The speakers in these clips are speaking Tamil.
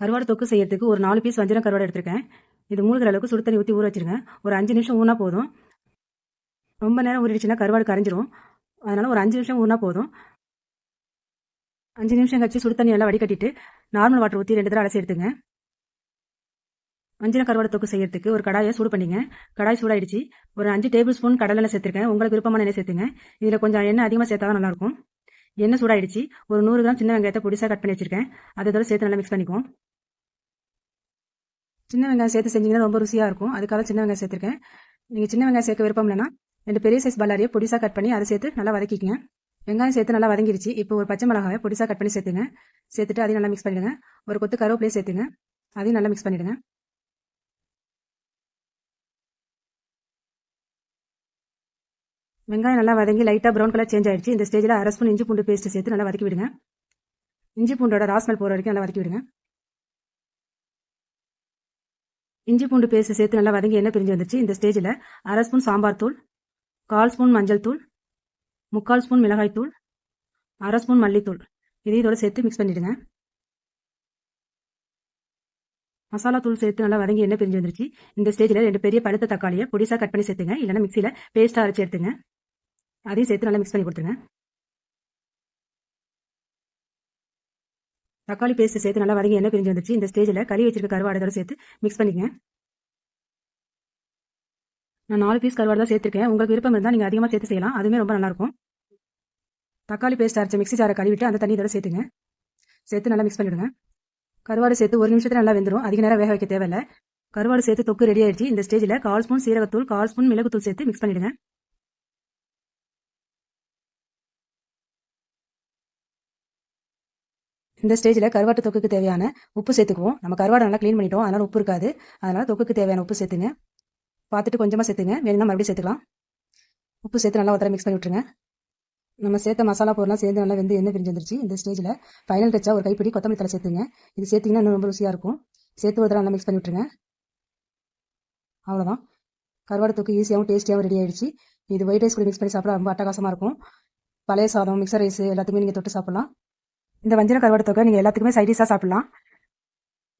கருவாடு தொக்கு செய்யறதுக்கு ஒரு நாலு பீஸ் வஞ்சிரம் கருவாடு எடுத்திருக்கேன். இது மூழ்கிற அளவுக்கு சுடு தண்ணி ஊற்றி ஊற வச்சுருங்க. ஒரு அஞ்சு நிமிஷம் ஊனா போதும். ரொம்ப நேரம் ஊறிடுச்சுன்னா கருவாடு கரைஞ்சிரும். அதனால் ஒரு அஞ்சு நிமிஷம் ஊனா போதும். அஞ்சு நிமிஷம் கழிச்சு சுடு தண்ணி எல்லாம் வடிகட்டிட்டு நார்மல் வாட்டர் ஊற்றி ரெண்டு தடவை அலசி எடுத்துங்க. வஞ்சிரம் கருவாடு தொக்கு செய்யறதுக்கு ஒரு கடாயை சூடு பண்ணிங்க. கடாய் சூடாயிடுச்சு. ஒரு அஞ்சு டேபிள் ஸ்பூன் கடலெண்ணெய் சேர்த்துருக்கேன். உங்களுக்கு விருப்பமான எண்ணெய் சேர்த்துங்க. இதில் கொஞ்சம் எண்ணெய் அதிகமாக சேர்த்தா தான் நல்லாயிருக்கும். எண்ணெய் சூடாயிடுச்சு. ஒரு நூறு கிராம் சின்ன வெங்காயத்தை பொடிசாக கட் பண்ணி வச்சிருக்கேன். அதை சேர்த்து நல்லா மிக்ஸ் பண்ணிக்குவோம். சின்ன வெங்காயம் சேர்த்து செஞ்சீங்கன்னா ரொம்ப ருசியாக இருக்கும். அதுக்காக சின்ன வெங்காயம் சேர்த்துருக்கேன். நீங்கள் சின்ன வெங்காயம் சேர்க்க விருப்பம் இல்லைன்னா ரெண்டு பெரிய சைஸ் பல்லாரியை பொடிசாக கட் பண்ணி அதை சேர்த்து நல்லா வதக்கிக்கங்க. வெங்காயம் சேர்த்து நல்லா வதங்கிருச்சு. இப்போ ஒரு பச்சை மிளகாவை பொடிசாக கட் பண்ணி சேர்த்துங்க. சேர்த்துட்டு அதையும் நல்லா மிக்ஸ் பண்ணிடுங்க. ஒரு கொத்து கருவேப்பிலையை சேர்த்துங்க. அதையும் நல்லா மிக்ஸ் பண்ணிடுங்க. வெங்காயம் நல்லா வதங்கி லைட்டாக ப்ரௌன் கலர் சேஞ்ச் ஆயிடுச்சு. இந்த ஸ்டேஜில் அரை ஸ்பூன் இஞ்சி பூண்டு பேஸ்ட்டு சேர்த்து நல்லா வதக்கி விடுங்க. இஞ்சி பூண்டோட ராஸ்மல் போகிற வரைக்கும் நல்லா வதக்கி விடுங்க. இஞ்சி பூண்டு பேஸ்ட்டு சேர்த்து நல்லா வதங்கி எண்ணெய் பிரிஞ்சு வந்துச்சு இந்த ஸ்டேஜில் அரை ஸ்பூன் சாம்பார் தூள் கால் ஸ்பூன் மஞ்சள் தூள் முக்கால் ஸ்பூன் மிளகாய் தூள் அரை ஸ்பூன் மல்லித்தூள். இதையும் இதோட சேர்த்து மிக்ஸ் பண்ணிவிடுங்க மசாலா தூள் சேர்த்து நல்லா வதங்கி எண்ணெய் பிரிஞ்சு வந்துருச்சு. இந்த ஸ்டேஜில் ரெண்டு பெரிய பழுத்த தக்காளியை பொடிசாக கட் பண்ணி சேர்த்துங்க. இல்லைன்னா மிக்சியில் பேஸ்ட்டாக அரைச்சி எடுத்துங்க. அதையும் சேர்த்து நல்லா மிக்ஸ் பண்ணி கொடுத்துருங்க. தக்காளி பேஸ்ட் சேர்த்து நல்லா வதங்கி எண்ணெய் பிரிஞ்சு வந்துச்சு இந்த ஸ்டேஜில் கறி வச்சிருக்க கருவாடோட சேர்த்து மிக்ஸ் பண்ணிக்கங்க. நான் நாலு பீஸ் கருவாடு தான் சேர்த்துருக்கேன். உங்களுக்கு விருப்பம் இருந்தால் நீங்கள் அதிகமாக சேர்த்து செய்யலாம். அதுவுமே ரொம்ப நல்லாயிருக்கும். தக்காளி பேஸ்ட் அரைச்ச மிக்ஸி ஜாரை கழுவிட்டு அந்த தண்ணி இதோட சேர்த்துங்க. சேர்த்து நல்லா மிக்ஸ் பண்ணிவிடுங்க கருவாடு சேர்த்து ஒரு நிமிஷத்தில் நல்லா வெந்துடும் அதிக நேரம் வேக வைக்க தேவையில்ல. கருவாடு சேர்த்து தொக்கு ரெடி ஆயிடுச்சு. இந்த ஸ்டேஜில் கால் ஸ்பூன் சீரகத்தூள் கால் ஸ்பூன் மிளகுத்தூள் சேர்த்து மிக்ஸ் பண்ணிவிடுங்க இந்த ஸ்டேஜில் கருவாட்டு தொக்குக்கு தேவையான உப்பு சேர்த்துக்குவோம். நம்ம கருவாடை நல்லா க்ளீன் பண்ணிட்டோம். அதனால் உப்பு இருக்காது. அதனால் தொக்குக்கு தேவையான உப்பு சேர்த்துங்க. பார்த்துட்டு கொஞ்சமாக சேர்த்துங்க. வேணும்னா மறுபடியும் சேர்த்துக்கலாம். உப்பு சேர்த்து நல்லா ஒரு மிக்ஸ் பண்ணி விட்டுருங்க. நம்ம சேர்த்த மசாலா பொருளாம் சேர்ந்து நல்லா வெந்து எண்ணெய் பிரிஞ்சு வந்துருச்சு. இந்த ஸ்டேஜில் ஃபைனல் டச்சா ஒரு கைப்பிடி கொத்தமல்லி தலை சேர்த்துங்க. இது சேர்த்திங்கன்னா இன்னும் ரொம்ப ருசியாக இருக்கும். சேர்த்து ஒரு நல்லா மிக்ஸ் பண்ணி விட்டுருங்க. அவ்வளோதான் கருவாடு தொக்கு ஈஸியாகவும் டேஸ்டியாகவும் ரெடி ஆகிடுச்சு இது ஒயிட் ரைஸ் கூட மிக்ஸ் பண்ணி சாப்பிட ரொம்ப அட்டகாசமாக இருக்கும். பழைய சாதம் மிக்சர் ரைஸ் எல்லாத்துக்குமே நீங்கள் தொட்டு சாப்பிட்லாம். இந்த வஞ்சன கருவாடு தொகை நீங்கள் எல்லாத்துக்குமே சைடிஷாக சாப்பிட்லாம் சாப்பிடலாம்.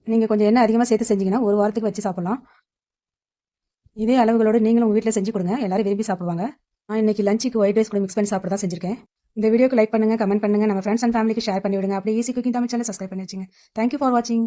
நீங்கள் கொஞ்சம் எண்ணெய் அதிகமாக சேர்த்து செஞ்சீங்கன்னா ஒரு வாரத்துக்கு வச்சு சாப்பிட்லாம். இதே அளவுகளோடு நீங்களும் உங்கள் வீட்டில் செஞ்சு கொடுங்க. எல்லாரும் விரும்பி சாப்பிடுவாங்க. நான் இன்னைக்கு லஞ்சுக்கு ஒயிட் ரைஸ் கூட மிக்ஸ் பண்ணி சாப்பிட தான் செஞ்சிருக்கேன். இந்த வீடியோக்கு லைக் பண்ணுங்கள் கமெண்ட் பண்ணுங்க. நம்ம ஃப்ரெண்ட்ஸ் அண்ட் ஃபேமிலிக்கு ஷேர் பண்ணி விடுங்க அப்படியே easy cooking Tamil channel subscribe பண்ணி வச்சுங்க. தேங்க்யூ ஃபார் வாட்சிங்